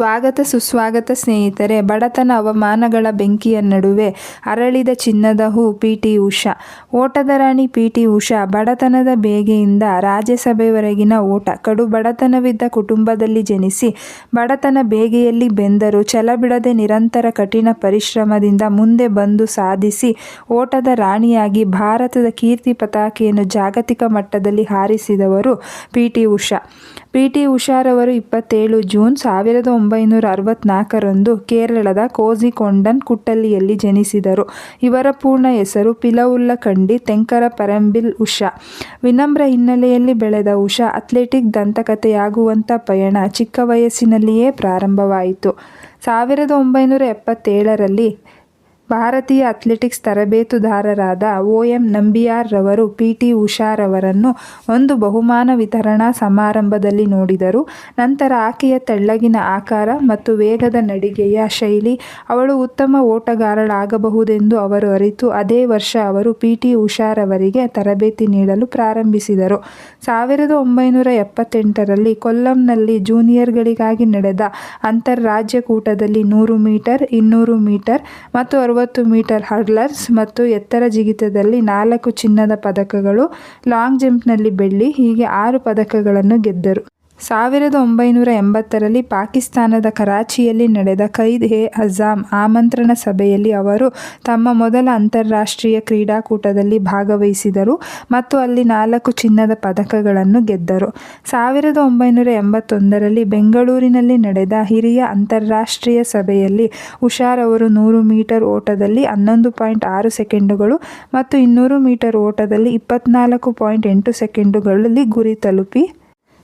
ಸ್ವಾಗತ ಸುಸ್ವಾಗತ ಸ್ನೇಹಿತರೆ, ಬಡತನ ಅವಮಾನಗಳ ಬೆಂಕಿಯ ನಡುವೆ ಅರಳಿದ ಚಿನ್ನದ ಹೂ ಪಿ ಟಿ ಉಷಾ. ಓಟದ ರಾಣಿ ಪಿ ಟಿ ಉಷಾ ಬಡತನದ ಬೇಗೆಯಿಂದ ರಾಜ್ಯಸಭೆವರೆಗಿನ ಓಟ. ಕಡು ಬಡತನವಿದ್ದ ಕುಟುಂಬದಲ್ಲಿ ಜನಿಸಿ ಬಡತನ ಬೇಗೆಯಲ್ಲಿ ಬೆಂದರು ಛಲ ಬಿಡದೆ ನಿರಂತರ ಕಠಿಣ ಪರಿಶ್ರಮದಿಂದ ಮುಂದೆ ಬಂದು ಸಾಧಿಸಿ ಓಟದ ರಾಣಿಯಾಗಿ ಭಾರತದ ಕೀರ್ತಿ ಪತಾಕೆಯನ್ನು ಜಾಗತಿಕ ಮಟ್ಟದಲ್ಲಿ ಹಾರಿಸಿದವರು P T Usha. P T ಉಷಾರವರು ಇಪ್ಪತ್ತೇಳು ಜೂನ್ ಸಾವಿರದ ಒಂಬೈನೂರ ಅರವತ್ನಾಲ್ಕರಂದು ಕೇರಳದ ಕೋಝಿಕೊಂಡನ್ ಕುಟ್ಟಲ್ಲಿಯಲ್ಲಿ ಜನಿಸಿದರು. ಇವರ ಪೂರ್ಣ ಹೆಸರು ಪಿಲವುಲ್ಲ ಕಂಡಿ ತೆಂಕರ ಪರಂಬಿಲ್ ಉಷಾ. ವಿನಮ್ರ ಹಿನ್ನೆಲೆಯಲ್ಲಿ ಬೆಳೆದ ಉಷಾ ಅಥ್ಲೆಟಿಕ್ ದಂತಕಥೆಯಾಗುವಂಥ ಪಯಣ ಚಿಕ್ಕ ವಯಸ್ಸಿನಲ್ಲಿಯೇ ಪ್ರಾರಂಭವಾಯಿತು. ಸಾವಿರದ ಒಂಬೈನೂರ ಎಪ್ಪತ್ತೇಳರಲ್ಲಿ ಭಾರತೀಯ ಅಥ್ಲೆಟಿಕ್ಸ್ ತರಬೇತುದಾರರಾದ ಒ ಎಂ ನಂಬಿಯಾರ್ ರವರು ಪಿ ಟಿ ಉಷಾರವರನ್ನು ಒಂದು ಬಹುಮಾನ ವಿತರಣಾ ಸಮಾರಂಭದಲ್ಲಿ ನೋಡಿದರು. ನಂತರ ಆಕೆಯ ತೆಳ್ಳಗಿನ ಆಕಾರ ಮತ್ತು ವೇಗದ ನಡಿಗೆಯ ಶೈಲಿ, ಅವಳು ಉತ್ತಮ ಓಟಗಾರಳಾಗಬಹುದೆಂದು ಅವರು ಅರಿತು, ಅದೇ ವರ್ಷ ಅವರು ಪಿ ಟಿ ಉಷಾರವರಿಗೆ ತರಬೇತಿ ನೀಡಲು ಪ್ರಾರಂಭಿಸಿದರು. ಸಾವಿರದ ಒಂಬೈನೂರ ಎಪ್ಪತ್ತೆಂಟರಲ್ಲಿ ಕೊಲ್ಲಂನಲ್ಲಿ ಜೂನಿಯರ್ಗಳಿಗಾಗಿ ನಡೆದ ಅಂತಾರಾಜ್ಯ ಕೂಟದಲ್ಲಿ ನೂರು ಮೀಟರ್, ಇನ್ನೂರು ಮೀಟರ್ ಮತ್ತು ಅರವತ್ತು ಮೀಟರ್ ಹರ್ಲರ್ಸ್ ಮತ್ತು ಎತ್ತರ ಜಿಗಿತದಲ್ಲಿ ನಾಲ್ಕು ಚಿನ್ನದ ಪದಕಗಳು ಲಾಂಗ್ ಜಂಪ್ನಲ್ಲಿ ಬೆಳ್ಳಿ ಹೀಗೆ ಆರು ಪದಕಗಳನ್ನು ಗೆದ್ದರು. ಸಾವಿರದ ಒಂಬೈನೂರ ಎಂಬತ್ತರಲ್ಲಿ ಪಾಕಿಸ್ತಾನದ ಕರಾಚಿಯಲ್ಲಿ ನಡೆದ ಕೈದ್ ಎ ಅಜಾಮ್ ಆಮಂತ್ರಣ ಸಭೆಯಲ್ಲಿ ಅವರು ತಮ್ಮ ಮೊದಲ ಅಂತಾರಾಷ್ಟ್ರೀಯ ಕ್ರೀಡಾಕೂಟದಲ್ಲಿ ಭಾಗವಹಿಸಿದರು ಮತ್ತು ಅಲ್ಲಿ ನಾಲ್ಕು ಚಿನ್ನದ ಪದಕಗಳನ್ನು ಗೆದ್ದರು. ಸಾವಿರದ ಒಂಬೈನೂರ ಎಂಬತ್ತೊಂದರಲ್ಲಿ ಬೆಂಗಳೂರಿನಲ್ಲಿ ನಡೆದ ಹಿರಿಯ ಅಂತಾರಾಷ್ಟ್ರೀಯ ಸಭೆಯಲ್ಲಿ ಉಷಾರ್ ಅವರು ನೂರು ಮೀಟರ್ ಓಟದಲ್ಲಿ ಹನ್ನೊಂದು ಪಾಯಿಂಟ್ ಆರು ಸೆಕೆಂಡುಗಳು ಮತ್ತು ಇನ್ನೂರು ಮೀಟರ್ ಓಟದಲ್ಲಿ ಇಪ್ಪತ್ನಾಲ್ಕು ಪಾಯಿಂಟ್ ಎಂಟು ಸೆಕೆಂಡುಗಳಲ್ಲಿ ಗುರಿ ತಲುಪಿ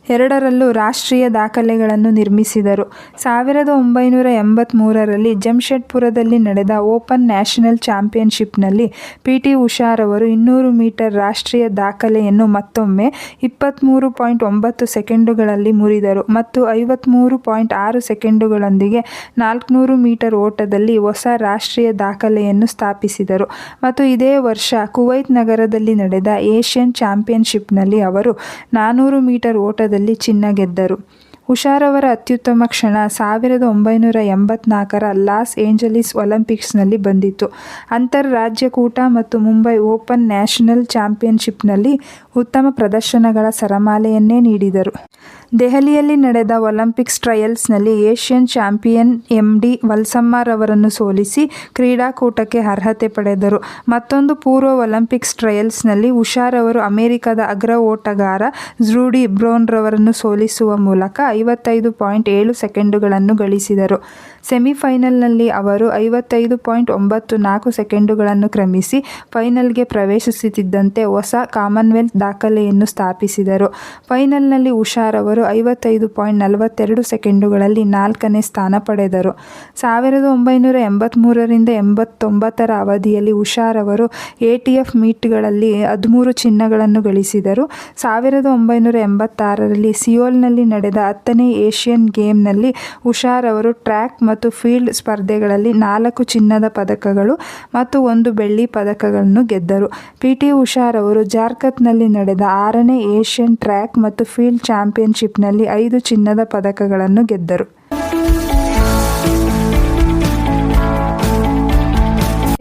ಎರಡರಲ್ಲೂ ರಾಷ್ಟ್ರೀಯ ದಾಖಲೆಗಳನ್ನು ನಿರ್ಮಿಸಿದರು. ಸಾವಿರದ ಒಂಬೈನೂರ ಎಂಬತ್ತ್ಮೂರರಲ್ಲಿ ಜಮ್ಶೆಡ್ಪುರದಲ್ಲಿ ನಡೆದ ಓಪನ್ ನ್ಯಾಷನಲ್ ಚಾಂಪಿಯನ್ಶಿಪ್ನಲ್ಲಿ ಪಿ ಟಿ ಉಷಾರವರು ಇನ್ನೂರು ಮೀಟರ್ ರಾಷ್ಟ್ರೀಯ ದಾಖಲೆಯನ್ನು ಮತ್ತೊಮ್ಮೆ ಇಪ್ಪತ್ತ್ಮೂರು ಪಾಯಿಂಟ್ ಒಂಬತ್ತು ಸೆಕೆಂಡುಗಳಲ್ಲಿ ಮುರಿದರು ಮತ್ತು ಐವತ್ತ್ಮೂರು ಪಾಯಿಂಟ್ ಆರು ಸೆಕೆಂಡುಗಳೊಂದಿಗೆ ನಾಲ್ಕುನೂರು ಮೀಟರ್ ಓಟದಲ್ಲಿ ಹೊಸ ರಾಷ್ಟ್ರೀಯ ದಾಖಲೆಯನ್ನು ಸ್ಥಾಪಿಸಿದರು. ಮತ್ತು ಇದೇ ವರ್ಷ ಕುವೈತ್ ನಗರದಲ್ಲಿ ನಡೆದ ಏಷ್ಯನ್ ಚಾಂಪಿಯನ್ಶಿಪ್ನಲ್ಲಿ ಅವರು ನಾನ್ನೂರು ಮೀಟರ್ ಓಟದಲ್ಲಿ ಚಿನ್ನ ಗೆದ್ದರು. ಉಷಾರವರ ಅತ್ಯುತ್ತಮ ಕ್ಷಣ ಸಾವಿರದ ಒಂಬೈನೂರ ಎಂಬತ್ನಾಲ್ಕರ ಲಾಸ್ ಏಂಜಲೀಸ್ ಒಲಿಂಪಿಕ್ಸ್ನಲ್ಲಿ ಬಂದಿತ್ತು. ಅಂತರರಾಜ್ಯ ಕೂಟ ಮತ್ತು ಮುಂಬೈ ಓಪನ್ ನ್ಯಾಷನಲ್ ಚಾಂಪಿಯನ್ಶಿಪ್ನಲ್ಲಿ ಉತ್ತಮ ಪ್ರದರ್ಶನಗಳ ಸರಮಾಲೆಯನ್ನೇ ನೀಡಿದರು. ದೆಹಲಿಯಲ್ಲಿ ನಡೆದ ಒಲಿಂಪಿಕ್ಸ್ ಟ್ರಯಲ್ಸ್ನಲ್ಲಿ ಏಷ್ಯನ್ ಚಾಂಪಿಯನ್ ಎಂ ಡಿ ವಲ್ಸಮ್ಮಾರವರನ್ನು ಸೋಲಿಸಿ ಕ್ರೀಡಾಕೂಟಕ್ಕೆ ಅರ್ಹತೆ ಪಡೆದರು. ಮತ್ತೊಂದು ಪೂರ್ವ ಒಲಿಂಪಿಕ್ಸ್ ಟ್ರಯಲ್ಸ್ನಲ್ಲಿ ಉಷಾರ್ ಅವರು ಅಮೆರಿಕದ ಅಗ್ರ ಓಟಗಾರ ಝ್ರೂಡಿ ಬ್ರೋನ್ರವರನ್ನು ಸೋಲಿಸುವ ಮೂಲಕ ಐವತ್ತೈದು ಪಾಯಿಂಟ್ ಏಳು ಸೆಕೆಂಡುಗಳನ್ನು ಗಳಿಸಿದರು. ಸೆಮಿಫೈನಲ್ನಲ್ಲಿ ಅವರು ಐವತ್ತೈದು ಪಾಯಿಂಟ್ ಒಂಬತ್ತು ನಾಲ್ಕು ಸೆಕೆಂಡುಗಳನ್ನು ಕ್ರಮಿಸಿ ಫೈನಲ್ಗೆ ಪ್ರವೇಶಿಸುತ್ತಿದ್ದಂತೆ ಹೊಸ ಕಾಮನ್ವೆಲ್ತ್ ದಾಖಲೆಯನ್ನು ಸ್ಥಾಪಿಸಿದರು. ಫೈನಲ್ನಲ್ಲಿ ಉಷಾರ್ ಅವರು ಐವತ್ತೈದು ಪಾಯಿಂಟ್ ನಲವತ್ತೆರಡು ಸೆಕೆಂಡುಗಳಲ್ಲಿ ನಾಲ್ಕನೇ ಸ್ಥಾನ ಪಡೆದರು. ಸಾವಿರದ ಒಂಬೈನೂರ ಎಂಬತ್ತ್ಮೂರರಿಂದ ಎಂಬತ್ತೊಂಬತ್ತರ ಅವಧಿಯಲ್ಲಿ ಉಷಾರ್ ಅವರು ಎ ಟಿ ಎಫ್ ಮೀಟ್ಗಳಲ್ಲಿ ಹದಿಮೂರು ಚಿನ್ನಗಳನ್ನು ಗಳಿಸಿದರು. ಸಾವಿರದ ಒಂಬೈನೂರ ಎಂಬತ್ತಾರರಲ್ಲಿ ಸಿಯೋಲ್ನಲ್ಲಿ ನಡೆದ ಹತ್ತನೇ ಏಷ್ಯನ್ ಗೇಮ್ನಲ್ಲಿ ಹುಷಾರ್ ಅವರು ಟ್ರ್ಯಾಕ್ ಮತ್ತು ಫೀಲ್ಡ್ ಸ್ಪರ್ಧೆಗಳಲ್ಲಿ ನಾಲ್ಕು ಚಿನ್ನದ ಪದಕಗಳು ಮತ್ತು ಒಂದು ಬೆಳ್ಳಿ ಪದಕಗಳನ್ನು ಗೆದ್ದರು. ಪಿ. ಟಿ. ಉಷಾರ್ ಅವರು ಜಾರ್ಖತ್ನಲ್ಲಿ ನಡೆದ ಆರನೇ ಏಷ್ಯನ್ ಟ್ರ್ಯಾಕ್ ಮತ್ತು ಫೀಲ್ಡ್ ಚಾಂಪಿಯನ್ಶಿಪ್ನಲ್ಲಿ ಐದು ಚಿನ್ನದ ಪದಕಗಳನ್ನು ಗೆದ್ದರು.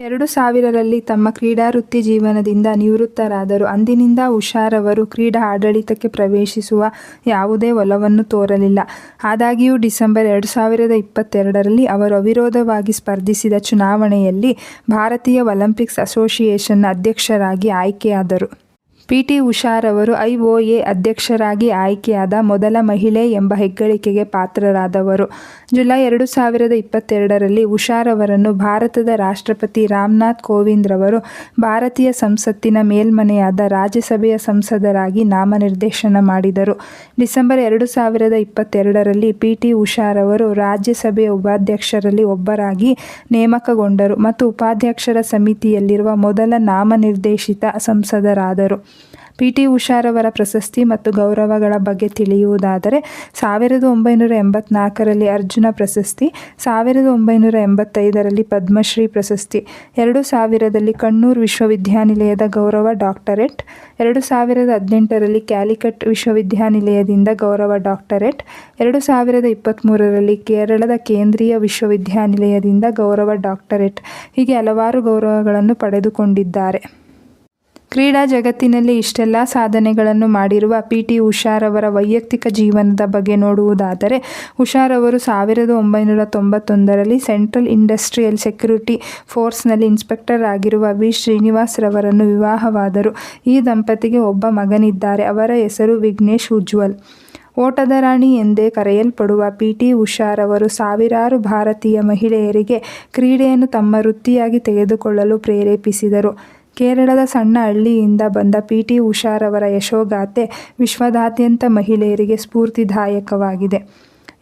ಎರಡು ಸಾವಿರರಲ್ಲಿ ತಮ್ಮ ಕ್ರೀಡಾ ವೃತ್ತಿ ಜೀವನದಿಂದ ನಿವೃತ್ತರಾದರು. ಅಂದಿನಿಂದ ಉಷಾರ್ ಅವರು ಕ್ರೀಡಾ ಆಡಳಿತಕ್ಕೆ ಪ್ರವೇಶಿಸುವ ಯಾವುದೇ ಒಲವನ್ನು ತೋರಲಿಲ್ಲ. ಆದಾಗ್ಯೂ, ಡಿಸೆಂಬರ್ ಎರಡು ಸಾವಿರದ ಇಪ್ಪತ್ತೆರಡರಲ್ಲಿ ಅವರು ಅವಿರೋಧವಾಗಿ ಸ್ಪರ್ಧಿಸಿದ ಚುನಾವಣೆಯಲ್ಲಿ ಭಾರತೀಯ ಒಲಿಂಪಿಕ್ಸ್ ಅಸೋಸಿಯೇಷನ್ನ ಅಧ್ಯಕ್ಷರಾಗಿ ಆಯ್ಕೆಯಾದರು. ಪಿ ಟಿ ಉಷಾರ್ ಅವರು ಐ ಒ ಎ ಅಧ್ಯಕ್ಷರಾಗಿ ಆಯ್ಕೆಯಾದ ಮೊದಲ ಮಹಿಳೆ ಎಂಬ ಹೆಗ್ಗಳಿಕೆಗೆ ಪಾತ್ರರಾದವರು. ಜುಲೈ ಎರಡು ಸಾವಿರದ ಇಪ್ಪತ್ತೆರಡರಲ್ಲಿ ಉಷಾರವರನ್ನು ಭಾರತದ ರಾಷ್ಟ್ರಪತಿ ರಾಮನಾಥ್ ಕೋವಿಂದ್ ರವರು ಭಾರತೀಯ ಸಂಸತ್ತಿನ ಮೇಲ್ಮನೆಯಾದ ರಾಜ್ಯಸಭೆಯ ಸಂಸದರಾಗಿ ನಾಮನಿರ್ದೇಶನ ಮಾಡಿದರು. ಡಿಸೆಂಬರ್ ಎರಡು ಸಾವಿರದ ಇಪ್ಪತ್ತೆರಡರಲ್ಲಿ ಪಿ ಟಿ ಉಷಾರ್ ಅವರು ರಾಜ್ಯಸಭೆಯ ಉಪಾಧ್ಯಕ್ಷರಲ್ಲಿ ಒಬ್ಬರಾಗಿ ನೇಮಕಗೊಂಡರು ಮತ್ತು ಉಪಾಧ್ಯಕ್ಷರ ಸಮಿತಿಯಲ್ಲಿರುವ ಮೊದಲ ನಾಮನಿರ್ದೇಶಿತ ಸಂಸದರಾದರು. ಪಿ ಟಿ ಉಷಾರವರ ಪ್ರಶಸ್ತಿ ಮತ್ತು ಗೌರವಗಳ ಬಗ್ಗೆ ತಿಳಿಯುವುದಾದರೆ, ಸಾವಿರದ ಒಂಬೈನೂರ ಎಂಬತ್ನಾಲ್ಕರಲ್ಲಿ ಅರ್ಜುನ ಪ್ರಶಸ್ತಿ, ಸಾವಿರದ ಒಂಬೈನೂರ ಎಂಬತ್ತೈದರಲ್ಲಿ ಪದ್ಮಶ್ರೀ ಪ್ರಶಸ್ತಿ, ಎರಡು ಸಾವಿರದಲ್ಲಿ ಕಣ್ಣೂರು ವಿಶ್ವವಿದ್ಯಾನಿಲಯದ ಗೌರವ ಡಾಕ್ಟರೇಟ್, ಎರಡು ಸಾವಿರದ ಹದಿನೆಂಟರಲ್ಲಿ ಕ್ಯಾಲಿಕಟ್ ವಿಶ್ವವಿದ್ಯಾನಿಲಯದಿಂದ ಗೌರವ ಡಾಕ್ಟರೇಟ್, ಎರಡು ಸಾವಿರದ ಇಪ್ಪತ್ತ್ಮೂರರಲ್ಲಿ ಕೇರಳದ ಕೇಂದ್ರೀಯ ವಿಶ್ವವಿದ್ಯಾನಿಲಯದಿಂದ ಗೌರವ ಡಾಕ್ಟರೇಟ್ ಹೀಗೆ ಹಲವಾರು ಗೌರವಗಳನ್ನು ಪಡೆದುಕೊಂಡಿದ್ದಾರೆ. ಕ್ರೀಡಾ ಜಗತ್ತಿನಲ್ಲಿ ಇಷ್ಟೆಲ್ಲ ಸಾಧನೆಗಳನ್ನು ಮಾಡಿರುವ ಪಿ ಟಿ ಉಷಾರವರ ವೈಯಕ್ತಿಕ ಜೀವನದ ಬಗ್ಗೆ ನೋಡುವುದಾದರೆ ಹುಷಾರವರು ಸಾವಿರದ ಒಂಬೈನೂರ ತೊಂಬತ್ತೊಂದರಲ್ಲಿ ಸೆಂಟ್ರಲ್ ಇಂಡಸ್ಟ್ರಿಯಲ್ ಸೆಕ್ಯೂರಿಟಿ ಫೋರ್ಸ್ನಲ್ಲಿ ಇನ್ಸ್ಪೆಕ್ಟರ್ ಆಗಿರುವ ವಿ. ಶ್ರೀನಿವಾಸ್ ರವರನ್ನು ವಿವಾಹವಾದರು. ಈ ದಂಪತಿಗೆ ಒಬ್ಬ ಮಗನಿದ್ದಾರೆ. ಅವರ ಹೆಸರು ವಿಘ್ನೇಶ್ ಉಜ್ವಲ್. ಓಟದ ರಾಣಿ ಎಂದೇ ಕರೆಯಲ್ಪಡುವ ಪಿ ಟಿ ಉಷಾರವರು ಸಾವಿರಾರು ಭಾರತೀಯ ಮಹಿಳೆಯರಿಗೆ ಕ್ರೀಡೆಯನ್ನು ತಮ್ಮ ವೃತ್ತಿಯಾಗಿ ತೆಗೆದುಕೊಳ್ಳಲು ಪ್ರೇರೇಪಿಸಿದರು. ಕೇರಳದ ಸಣ್ಣ ಹಳ್ಳಿಯಿಂದ ಬಂದ ಪಿ ಟಿ ಉಷಾರವರ ಯಶೋಗಾಥೆ ವಿಶ್ವದಾದ್ಯಂತ ಮಹಿಳೆಯರಿಗೆ ಸ್ಫೂರ್ತಿದಾಯಕವಾಗಿದೆ.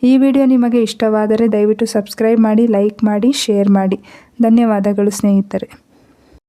ಈ ವಿಡಿಯೋ ನಿಮಗೆ ಇಷ್ಟವಾದರೆ ದಯವಿಟ್ಟು ಸಬ್ಸ್ಕ್ರೈಬ್ ಮಾಡಿ, ಲೈಕ್ ಮಾಡಿ, ಶೇರ್ ಮಾಡಿ. ಧನ್ಯವಾದಗಳು ಸ್ನೇಹಿತರೆ.